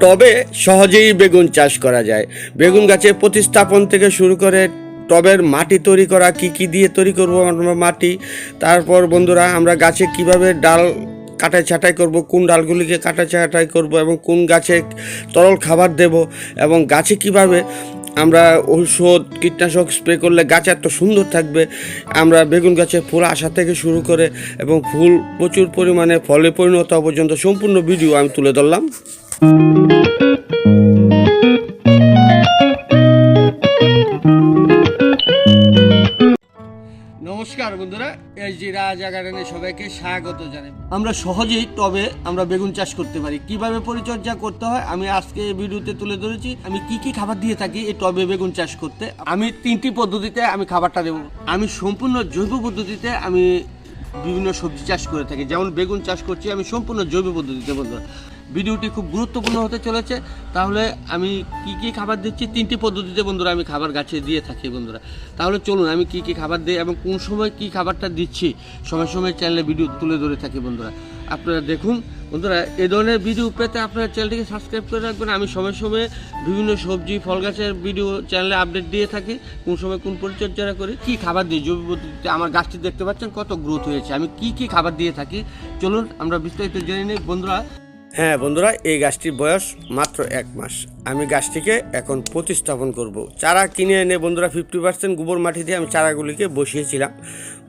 টবে সহজেই বেগুন চাষ করা যায়। বেগুন গাছের প্রতিস্থাপন থেকে শুরু করে টবের মাটি তৈরি করা, কি কি দিয়ে তৈরি করব আমরা মাটি, তারপর বন্ধুরা আমরা গাছে কীভাবে ডাল কাটাই ছাঁটাই করব, কোন ডালগুলিকে কাটা ছাঁটাই করব এবং কোন গাছে তরল খাবার দেব এবং গাছে কীভাবে আমরা ঔষধ, কীটনাশক স্প্রে করলে গাছ এত সুন্দর থাকবে, আমরা বেগুন গাছে ফুল আসা থেকে শুরু করে এবং ফুল প্রচুর পরিমাণে ফলে পরিণত পর্যন্ত সম্পূর্ণ ভিডিও আমি তুলে ধরলাম। নমস্কার বন্ধুরা, এস জি রাজা গার্ডেনে সবাইকে স্বাগত জানাই। আমরা সহজেই টবে আমরা বেগুন চাষ করতে পারি। কীভাবে পরিচর্যা করতে হয় আমি আজকে এই ভিডিওতে তুলে ধরেছি। আমি কি কি খাবার দিয়ে থাকি এই টবে বেগুন চাষ করতে? আমি তিনটি পদ্ধতিতে আমি খাবারটা দেবো। আমি সম্পূর্ণ জৈব পদ্ধতিতে আমি বিভিন্ন সবজি চাষ করে থাকি। যেমন বেগুন চাষ করছি, আমি সম্পূর্ণ জৈব পদ্ধতিতে বন্ধুরা। ভিডিওটি খুব গুরুত্বপূর্ণ হতে চলেছে। তাহলে আমি কি কি খাবার দিচ্ছি? তিনটি পদ্ধতিতে বন্ধুরা আমি খাবার গাছে দিয়ে থাকি বন্ধুরা। তাহলে চলুন, আমি কি কি খাবার দিই এবং কোন সময় কি খাবারটা দিচ্ছি? সময় সময় চ্যানেলে ভিডিও তুলে ধরে থাকি বন্ধুরা। আপনারা দেখুন, বন্ধুরা এই ধরনের ভিডিও পেতে আপনারা চ্যানেলটিকে সাবস্ক্রাইব করে রাখবেন। আমি সময় সময়ে বিভিন্ন সবজি, ফল গাছের ভিডিও চ্যানেলে আপডেট দিয়ে থাকি, কোন সময় কোন পরিচর্যা করি, কি খাবার দিই? জৈব পদ্ধতিতে আমার গাছটি দেখতে পাচ্ছেন কত গ্রোথ হয়েছে। আমি কি কি খাবার দিয়ে থাকি? চলুন, আমরা বিস্তারিত জেনে নিই। বন্ধুরা হ্যাঁ বন্ধুরা, এই গাছটির বয়স মাত্র এক মাস। আমি গাছটিকে এখন প্রতিস্থাপন করব। চারা কিনে এনে, বন্ধুরা ফিফটি পার্সেন্ট গোবর মাটি দিয়ে আমি চারাগুলিকে বসিয়েছিলাম।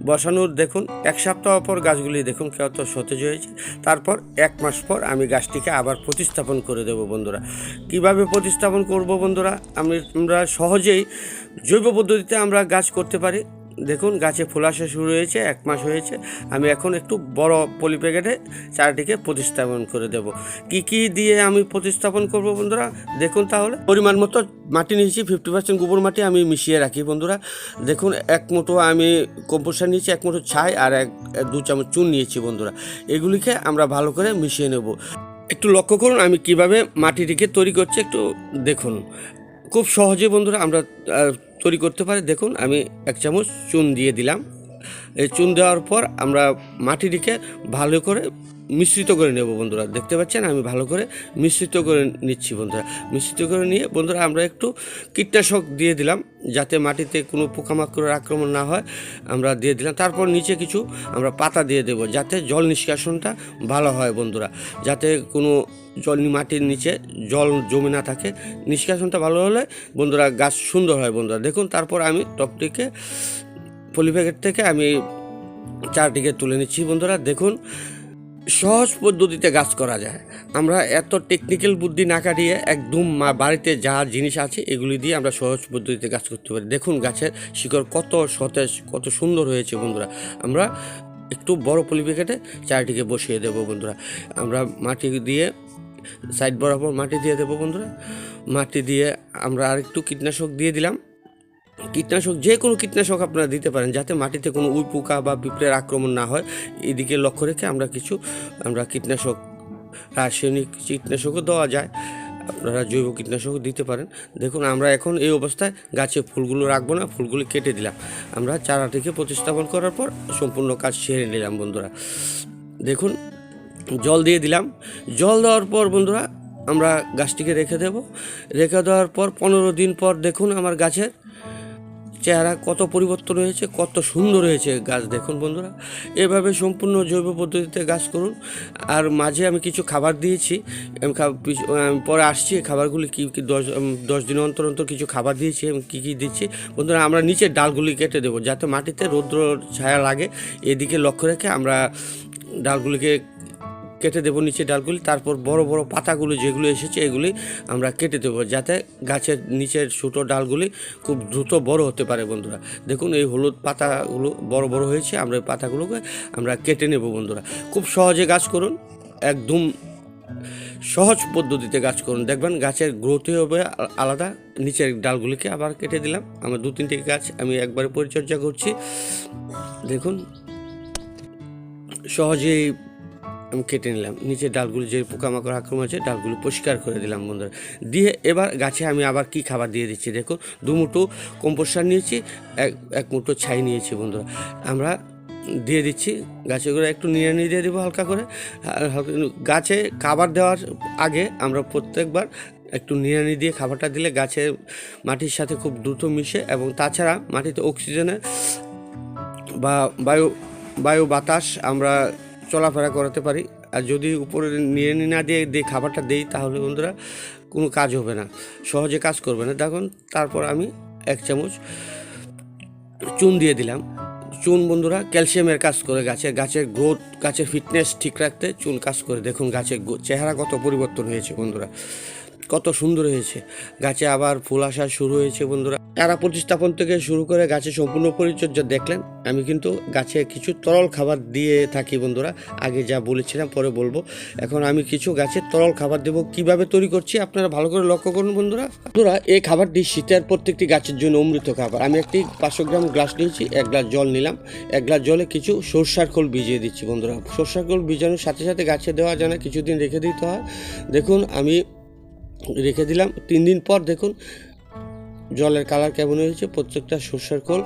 বসানোর, দেখুন, এক সপ্তাহ পর গাছগুলি, দেখুন কেউ কত সতেজ হয়েছে। তারপর এক মাস পর আমি গাছটিকে আবার প্রতিস্থাপন করে দেব, বন্ধুরা। কীভাবে প্রতিস্থাপন করব, বন্ধুরা? আমি, আমরা সহজেই জৈব পদ্ধতিতে আমরা গাছ করতে পারি। দেখুন, গাছে ফুল আসা শুরু হয়েছে, এক মাস হয়েছে। আমি এখন একটু বড় পলি প্যাকেটে চারাটিকে প্রতিস্থাপন করে দেব। কি কি দিয়ে আমি প্রতিস্থাপন করব বন্ধুরা? দেখুন তাহলে। পরিমাণ মতো মাটি নিয়েছি ফিফটি পার্সেন্ট গোবর মাটি আমি মিশিয়ে রাখি বন্ধুরা। দেখুন, এক মুঠো আমি কম্পোস্টার নিয়েছি, এক মুঠো ছাই আর এক, দু চামচ চুন নিয়েছি বন্ধুরা। এগুলিকে আমরা ভালো করে মিশিয়ে নেব। একটু লক্ষ্য করুন, আমি কীভাবে মাটিটিকে তৈরি করছি একটু দেখুন। খুব সহজে বন্ধুরা, আমরা তৈরি করতে পারে। দেখুন আমি এক চামচ চুন দিয়ে দিলাম। এই চুন দেওয়ার পর আমরা মাটিটিকে ভালো করে মিশ্রিত করে নেব বন্ধুরা। দেখতে পাচ্ছেন? আমি ভালো করে মিশ্রিত করে নিচ্ছি বন্ধুরা। মিশ্রিত করে নিয়ে বন্ধুরা আমরা একটু কীটনাশক দিয়ে দিলাম যাতে মাটিতে কোনো পোকামাকড়ের আক্রমণ না হয়। আমরা দিয়ে দিলাম। তারপর নিচে কিছু আমরা পাতা দিয়ে দেব যাতে জল নিষ্কাশনটা ভালো হয় বন্ধুরা। যাতে কোনো জল মাটির নিচে জল জমে না থাকে। নিষ্কাশনটা ভালো হলে বন্ধুরা গাছ সুন্দর হয় বন্ধুরা। দেখুন, তারপর আমি টপটিকে পলিপ্যাকেট থেকে আমি চারটিকে তুলে নিচ্ছি, বন্ধুরা। দেখুন, সহজ পদ্ধতিতে গাছ করা যায়। আমরা এত টেকনিক্যাল বুদ্ধি না কাটিয়ে একদম বাড়িতে যা জিনিস আছে, এগুলি দিয়ে আমরা সহজ পদ্ধতিতে গাছ করতে পারি। দেখুন, গাছের শিকড় কত সতেজ, কত সুন্দর হয়েছে, বন্ধুরা। আমরা একটু বড় পলি প্যাকেটে চারটিকে বসিয়ে দেবো, বন্ধুরা। আমরা মাটি দিয়ে সাইড বরাবর মাটি দিয়ে দেবো, বন্ধুরা। মাটি দিয়ে আমরা আর একটু কীটনাশক দিয়ে দিলাম। কীটনাশক, যে কোনো কীটনাশক আপনারা দিতে পারেন যাতে মাটিতে কোনো উই পোকা বা পিঁপড়ের আক্রমণ না হয়। এদিকে লক্ষ্য রেখে আমরা কিছু, আমরা কীটনাশক, রাসায়নিক কীটনাশকও দেওয়া যায়। আপনারা জৈব কীটনাশকও দিতে পারেন। দেখুন, আমরা এখন এই অবস্থায় গাছে ফুলগুলো রাখব না, ফুলগুলি কেটে দিলাম। আমরা চারাটিকে প্রতিস্থাপন করার পর সম্পূর্ণ কাজ সেরে নিলাম বন্ধুরা। দেখুন, জল দিয়ে দিলাম। জল দেওয়ার পর বন্ধুরা, আমরা গাছটিকে রেখে দেব। রেখে দেওয়ার পর পনেরো দিন পর দেখুন আমার গাছের চেহারা কত পরিবর্তন হয়েছে, কত সুন্দর হয়েছে গাছ দেখুন বন্ধুরা। এভাবে সম্পূর্ণ জৈব পদ্ধতিতে গাছ করুন। আর মাঝে আমি কিছু খাবার দিয়েছি, আমি পরে আসছি খাবারগুলি কী কী দশ দশ দিন অন্তর অন্তর কিছু খাবার দিয়েছি, আমি কী কী দিচ্ছি। বন্ধুরা, আমরা নিচের ডালগুলি কেটে দেবো, যাতে মাটিতে রৌদ্র ছায়া লাগে। এদিকে লক্ষ্য রেখে আমরা ডালগুলিকে কেটে দেবো নিচে ডালগুলি, তারপর বড় বড় পাতাগুলো যেগুলো এসেছে, এগুলি আমরা কেটে দেবো যাতে গাছের নিচের ছোটো ডালগুলি খুব দ্রুত বড় হতে পারে বন্ধুরা। দেখুন, এই হলুদ পাতাগুলো বড় বড় হয়েছে, আমরা এই পাতাগুলোকে আমরা কেটে নেব বন্ধুরা। খুব সহজে গাছ করুন, একদম সহজ পদ্ধতিতে গাছ করুন। দেখবেন, গাছের গ্রোথই হবে আলাদা, নিচের ডালগুলিকে আবার কেটে দিলাম। আমার দু তিনটে গাছ আমি একবারে পরিচর্যা করছি। দেখুন, সহজেই আমি কেটে নিলাম। নিচে ডালগুলো যে পোকামাকড় আক্রমণ আছে ডালগুলো পরিষ্কার করে দিলাম বন্ধুরা। দিয়ে এবার গাছে আমি আবার কি খাবার দিয়ে দিচ্ছি দেখুন। দু মুঠো কম্পোস্টার নিয়েছি, এক এক মুঠো ছাই নিয়েছি বন্ধুরা। আমরা দিয়ে দিচ্ছি গাছের গোড়া একটু নিয়ে নিয়ে দিয়ে দেবো হালকা করে। গাছে খাবার দেওয়ার আগে আমরা প্রত্যেকবার একটু নিড়ানি দিয়ে খাবারটা দিলে গাছের মাটির সাথে খুব দ্রুত মিশে এবং তাছাড়া মাটিতে অক্সিজেনের বা বায়ু বায়ু বাতাস আমরা চলাফেরা করাতে পারি। আর যদি উপরে নিয়ে না দিয়ে দিয়ে খাবারটা দেই, তাহলে বন্ধুরা কোনো কাজ হবে না। সহজে কাজ করবে না। দেখুন, তারপর আমি এক চামচ চুন দিয়ে দিলাম। চুন বন্ধুরা ক্যালসিয়ামের কাজ করে গাছে। গাছের গ্রোথ, গাছের ফিটনেস ঠিক রাখতে চুন কাজ করে। দেখুন, গাছের চেহারা কত পরিবর্তন হয়েছে বন্ধুরা। কত সুন্দর হয়েছে। গাছে আবার ফুল আসা শুরু হয়েছে বন্ধুরা। চারা প্রতিস্থাপন থেকে শুরু করে গাছের সম্পূর্ণ পরিচর্যা দেখলেন। আমি কিন্তু গাছে কিছু তরল খাবার দিয়ে থাকি বন্ধুরা। আগে যা বলেছিলাম, পরে বলব। এখন আমি কিছু গাছে তরল খাবার দেবো। কীভাবে তৈরি করছি আপনারা ভালো করে লক্ষ্য করুন বন্ধুরা। বন্ধুরা, এই খাবারটি শীতের প্রত্যেকটি গাছের জন্য অমৃত খাবার। আমি একটি পাঁচশো গ্রাম গ্লাস নিয়েছি, এক গ্লাস জল নিলাম। এক গ্লাস জলে কিছু সরষার খোল ভিজিয়ে দিচ্ছি বন্ধুরা। সরষার খোল ভিজানোর সাথে সাথে গাছে দেওয়া যায় না, কিছুদিন রেখে দিতে হয়। দেখুন, আমি রেখে দিলাম। তিন দিন পর দেখুন, জলের কালার কেমন হয়েছে, প্রত্যেকটা সর্ষের কোল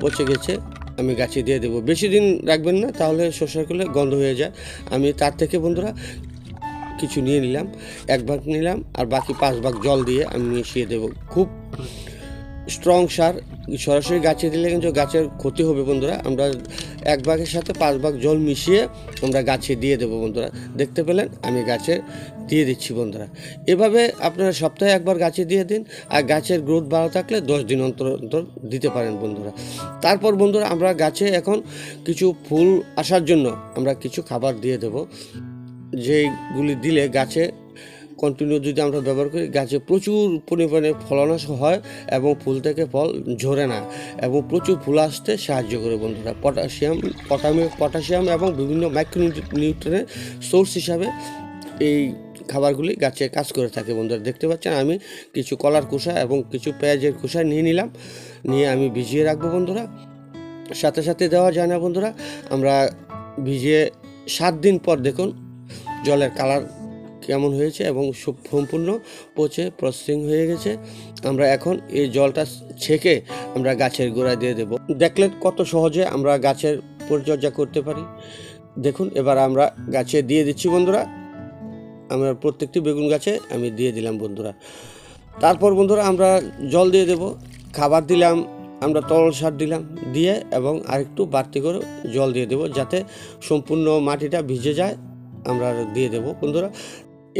পচে গেছে, আমি গাছে দিয়ে দেবো। বেশি দিন রাখবেন না, তাহলে সর্ষের কোলে গন্ধ হয়ে যায়। আমি তার থেকে বন্ধুরা কিছু নিয়ে নিলাম, এক ভাগ নিলাম, আর বাকি পাঁচ ভাগ জল দিয়ে আমি মিশিয়ে দেবো। খুব স্ট্রং সার, সরাসরি গাছে দিলে কিন্তু গাছের ক্ষতি হবে বন্ধুরা। আমরা এক ভাগের সাথে পাঁচ ভাগ জল মিশিয়ে আমরা গাছে দিয়ে দেবো বন্ধুরা। দেখতে পেলেন? আমি গাছে দিয়ে দিচ্ছি বন্ধুরা। এভাবে আপনারা সপ্তাহে একবার গাছে দিয়ে দিন, আর গাছের গ্রোথ ভালো থাকলে দশ দিন অন্তর অন্তর দিতে পারেন বন্ধুরা। তারপর বন্ধুরা, আমরা গাছে এখন কিছু ফুল আসার জন্য আমরা কিছু খাবার দিয়ে দেব। যেগুলি দিলে গাছে কন্টিনিউ যদি আমরা ব্যবহার করি, গাছে প্রচুর পরিমাণে ফলনাশ হয় এবং ফুল থেকে ফল ঝরে না এবং প্রচুর ফুল আসতে সাহায্য করে বন্ধুরা। পটাশিয়াম, পটামি, পটাশিয়াম এবং বিভিন্ন মাইক্রো নিউট্রনের সোর্স হিসাবে এই খাবারগুলি গাছে কাজ করে থাকে বন্ধুরা। দেখতে পাচ্ছেন, আমি কিছু কলার খোসা এবং কিছু পেঁয়াজের খোসা নিয়ে নিলাম, নিয়ে আমি ভিজিয়ে রাখব বন্ধুরা। সাথে সাথে দেওয়া যায় না বন্ধুরা, আমরা ভিজিয়ে সাত দিন পর দেখুন, জলের কালার কেমন হয়েছে এবং সম্পূর্ণ পচে প্রসেসিং হয়ে গেছে। আমরা এখন এই জলটা ছেঁকে আমরা গাছের গোড়ায় দিয়ে দেব। দেখলেন কত সহজে আমরা গাছের পরিচর্যা করতে পারি। দেখুন, এবার আমরা গাছে দিয়ে দিচ্ছি বন্ধুরা। আমরা প্রত্যেকটি বেগুন গাছে আমি দিয়ে দিলাম বন্ধুরা। তারপর বন্ধুরা আমরা জল দিয়ে দেব। খাবার দিলাম, আমরা তরল সার দিলাম, দিয়ে এবং আরেকটু বাড়তি করে জল দিয়ে দেব যাতে সম্পূর্ণ মাটিটা ভিজে যায়। আমরা দিয়ে দেব বন্ধুরা।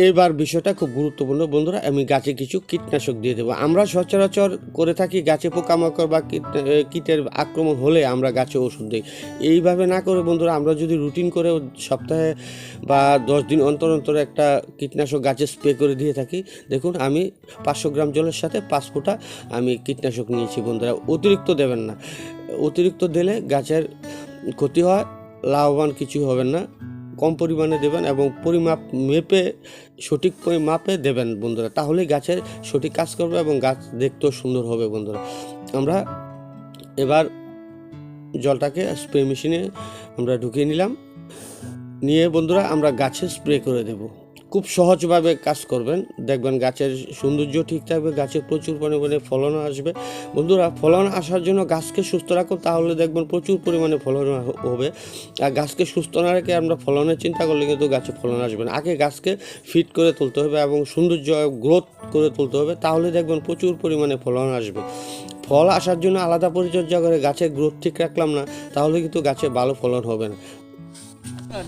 এবার বিষয়টা খুব গুরুত্বপূর্ণ। বন্ধুরা, আমি গাছে কিছু কীটনাশক দিয়ে দেবো। আমরা সচরাচর করে থাকি গাছে পোকামাকড় বা কীট কীটের আক্রমণ হলে আমরা গাছে ওষুধ দিই। এইভাবে না করে বন্ধুরা, আমরা যদি রুটিন করে সপ্তাহে বা দশ দিন অন্তর অন্তর একটা কীটনাশক গাছে স্প্রে করে দিয়ে থাকি, দেখুন আমি পাঁচশো গ্রাম জলের সাথে পাঁচ ফোঁটা আমি কীটনাশক নিয়েছি বন্ধুরা। অতিরিক্ত দেবেন না। অতিরিক্ত দিলে গাছের ক্ষতি হয়, লাভবান কিছু হবেন না। কম পরিমাণে দেবেন এবং পরিমাপ মেপে, সঠিক পরিমাপে দেবেন বন্ধুরা। তাহলে গাছের সঠিক কাজ করবে এবং গাছ দেখতেও সুন্দর হবে বন্ধুরা। আমরা এবার জলটাকে স্প্রে মেশিনে আমরা ঢুকিয়ে নিলাম। নিয়ে বন্ধুরা আমরা গাছে স্প্রে করে দেব। খুব সহজভাবে কাজ করবেন। দেখবেন গাছের সৌন্দর্য ঠিক থাকবে, গাছে প্রচুর পরিমাণে ফলন আসবে। বন্ধুরা, ফলন আসার জন্য গাছকে সুস্থ রাখুন তাহলে দেখবেন প্রচুর পরিমাণে ফলন হবে। আর গাছকে সুস্থ না রেখে আমরা ফলনের চিন্তা করলে কিন্তু গাছে ফলন আসবে না। আগে গাছকে ফিট করে তুলতে হবে এবং সৌন্দর্য গ্রোথ করে তুলতে হবে, তাহলে দেখবেন প্রচুর পরিমাণে ফলন আসবে। ফল আসার জন্য আলাদা পরিচর্যা করে গাছের গ্রোথ ঠিক রাখলাম না, তাহলে কিন্তু গাছে ভালো ফলন হবে না।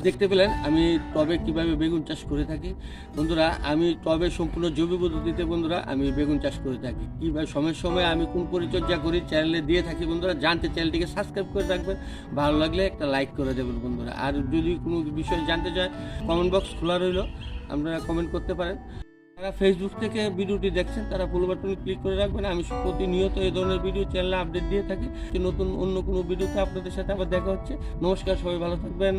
দেখতে পেলেন আমি টবে কীভাবে বেগুন চাষ করে থাকি। বন্ধুরা, আমি টবে সম্পূর্ণ জৈব পদ্ধতিতে বন্ধুরা আমি বেগুন চাষ করে থাকি। কীভাবে সময় সময় আমি কোন পরিচর্যা করি চ্যানেলে দিয়ে থাকি বন্ধুরা, জানতে চ্যানেলটিকে সাবস্ক্রাইব করে রাখবেন। ভালো লাগলে একটা লাইক করে দেবেন বন্ধুরা। আর যদি কোনো বিষয় জানতে চায় কমেন্ট বক্স খোলা রইল, আপনারা কমেন্ট করতে পারেন। যারা ফেসবুক থেকে ভিডিওটি দেখছেন, তারা ফুল বাটনে ক্লিক করে রাখবেন। আমি প্রতিনিয়ত এই ধরনের ভিডিও চ্যানেলে আপডেট দিয়ে থাকি। নতুন অন্য কোনো ভিডিওতে আপনাদের সাথে আবার দেখা হচ্ছে। নমস্কার, সবাই ভালো থাকবেন।